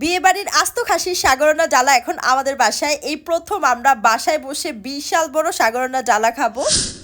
বিয়ে বাড়ির আস্ত খাসির সাগরনা জ্বালা এখন আমাদের বাসায়। এই প্রথম আমরা বাসায় বসে বিশাল বড় সাগরনা জ্বালা খাব।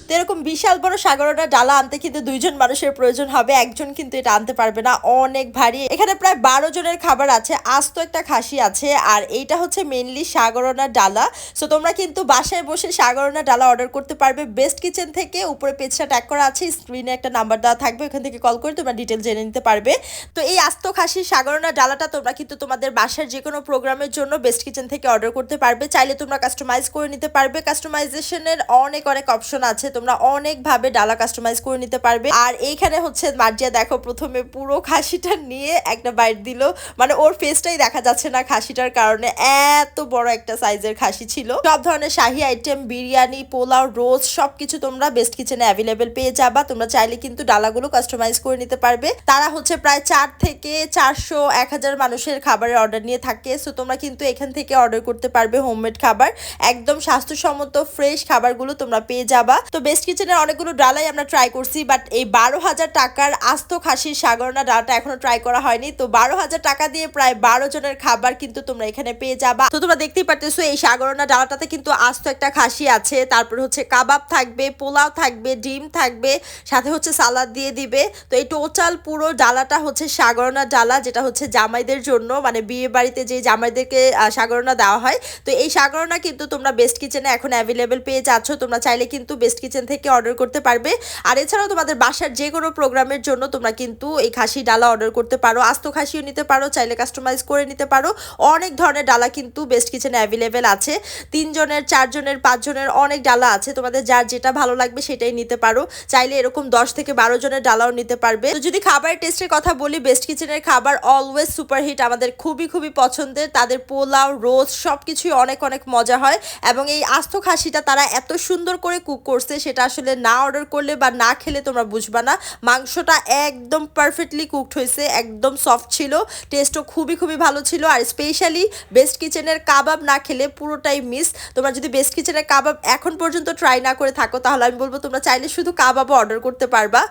তো এরকম বিশাল বড় সাগরনা ডালা আনতে কিন্তু দুইজন মানুষের প্রয়োজন হবে, একজন কিন্তু এটা আনতে পারবে না, অনেক ভারী। এখানে প্রায় বারো জনের খাবার আছে, আস্ত একটা খাসি আছে, আর এইটা হচ্ছে মেনলি সাগরনা ডালা। সো তোমরা কিন্তু বাসায় বসে সাগরনা ডালা অর্ডার করতে পারবে। বেস্ট কিচেন থেকে উপরে পেজটা ট্যাগ করা আছে স্ক্রিনে একটা নাম্বার দেওয়া থাকবে, ওখান থেকে কল করে তোমরা ডিটেল জেনে নিতে পারবে। তো এই আস্ত খাসি সাগরনা ডালাটা তোমরা কিন্তু তোমাদের বাসার যে কোনো প্রোগ্রামের জন্য বেস্ট কিচেন থেকে অর্ডার করতে পারবে। চাইলে তোমরা কাস্টমাইজ করে নিতে পারবে। কাস্টমাইজেশনের অনেক অনেক অপশন আছে। তোমরা অনেকভাবে ডালা কাস্টমাইজ করে নিতে পারবে। আর এইখানে হচ্ছে মার্জিয়া দেখো প্রথমে পুরো খাসিটা নিয়ে একটা বাইট দিল। মানে ওর ফেসটাই দেখা যাচ্ছে না খাসিটার কারণে। এত বড় একটা সাইজের খাসি ছিল। সব ধরনের শাহি আইটেম বিরিয়ানি, পোলাও রোজ সবকিছু তোমরা বেস্ট কিচেনে অ্যাভেলেবেল পেয়ে যাবা। তোমরা চাইলে কিন্তু ডালাগুলো কাস্টমাইজ করে নিতে পারবে। তারা হচ্ছে প্রায় চার থেকে চারশো, এক হাজার মানুষের খাবারের অর্ডার নিয়ে থাকে। সো তোমরা কিন্তু এখান থেকে অর্ডার করতে পারবে হোমমেড খাবার। একদম স্বাস্থ্যসম্মত ফ্রেশ খাবারগুলো তোমরা পেয়ে যাবা। তো বেস্ট কিচেনের অনেকগুলো ডালাই আমরা ট্রাই করছি বাট এই বারো হাজার টাকার আস্ত খাসির সাগরনা ডালটা এখনও ট্রাই করা হয়নি। তো বারো হাজার টাকা দিয়ে প্রায় বারো জনের খাবার কিন্তু তোমরা এখানে পেয়ে যাবা। তো তোমরা দেখতেই পারতেছো, এই সাগরনা ডালাটাতে কিন্তু আস্ত একটা খাসি আছে। তারপর হচ্ছে কাবাব থাকবে, পোলাও থাকবে, ডিম থাকবে, সাথে হচ্ছে সালাদ দিয়ে দিবে। তো এই টোটাল পুরো ডালাটা হচ্ছে সাগরনা ডালা, যেটা হচ্ছে জামাইদের জন্য। মানে বিয়ে বাড়িতে যে জামাইদেরকে সাগরনা দেওয়া হয়। তো এই সাগরনা কিন্তু তোমরা বেস্ট কিচেনে এখন অ্যাভেলেবেল পেয়ে যাচ্ছ। তোমরা চাইলে কিন্তু বেস্ট কিচেন থেকে অর্ডার করতে পারবে। আর এছাড়াও তোমাদের বাসার যে কোনো প্রোগ্রামের জন্য তোমরা কিন্তু এই খাসি ডালা অর্ডার করতে পারো, আস্ত খাসিও নিতে পারো, চাইলে কাস্টমাইজ করে নিতে পারো। অনেক ধরনের ডালা কিন্তু বেস্ট কিচেনে অ্যাভেলেবেল আছে। তিনজনের, চারজনের, পাঁচজনের অনেক ডালা আছে। তোমাদের যার যেটা ভালো লাগবে সেটাই নিতে পারো। চাইলে এরকম দশ থেকে বারো জনের ডালাও নিতে পারবে। তো যদি খাবারের টেস্টের কথা বলি বেস্ট কিচেনের খাবার অলওয়েজ সুপারহিট আমাদের খুবই খুবই পছন্দের। তাদের পোলাও, রোজ সব কিছুই অনেক অনেক মজা হয়। এবং এই আস্ত খাসিটা তারা এত সুন্দর করে কুক করছে সেটা আসলে না অর্ডার করলে বা না খেলে তোমরা বুঝবা না। মাংসটা একদম পারফেক্টলি কুকড হয়েছে, একদম সফট ছিল। টেস্টও খুবই খুবই ভালো ছিল। আর স্পেশালি বেস্ট কিচেনের কাবাব না খেলে পুরোটাই মিস তোমরা যদি বেস্ট কিচেনের কাবাব এখন পর্যন্ত ট্রাই না করে থাকো, তাহলে আমি বলব তোমরা চাইলে শুধু কাবাবও অর্ডার করতে পারবা।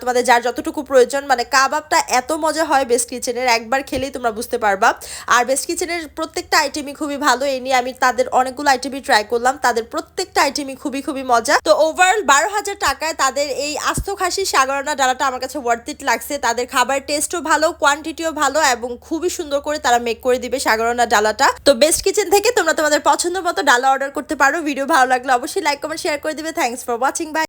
তোমাদের যার যতটুকু প্রয়োজন মানে কাবাবটা এত মজা হয় বেস্ট কিচেনের একবার খেলেই তোমরা বুঝতে পারবা। আর বেস্ট কিচেনের প্রত্যেকটা আইটেমই খুবই ভালো এই নিয়ে আমি তাদের অনেকগুলো আইটেমই ট্রাই করলাম। তাদের প্রত্যেকটা আইটেমই খুবই খুবই মজা। তো ওভারঅল বারো হাজার টাকায় তাদের এই আস্ত খাসি সাগরনা ডালাটা আমার কাছে ওয়ার্থ ইট লাগছে। তাদের খাবার টেস্টও ভালো কোয়ান্টিটিও ভালো এবং খুবই সুন্দর করে তারা মেক করে দিবে সাগরনা ডালাটা। তো বেস্ট কিচেন থেকে তোমরা তোমাদের পছন্দ মতো ডালা অর্ডার করতে পারো। ভিডিও ভালো লাগলে অবশ্যই লাইক কমেন্ট শেয়ার করে দিবে। Thanks for watching by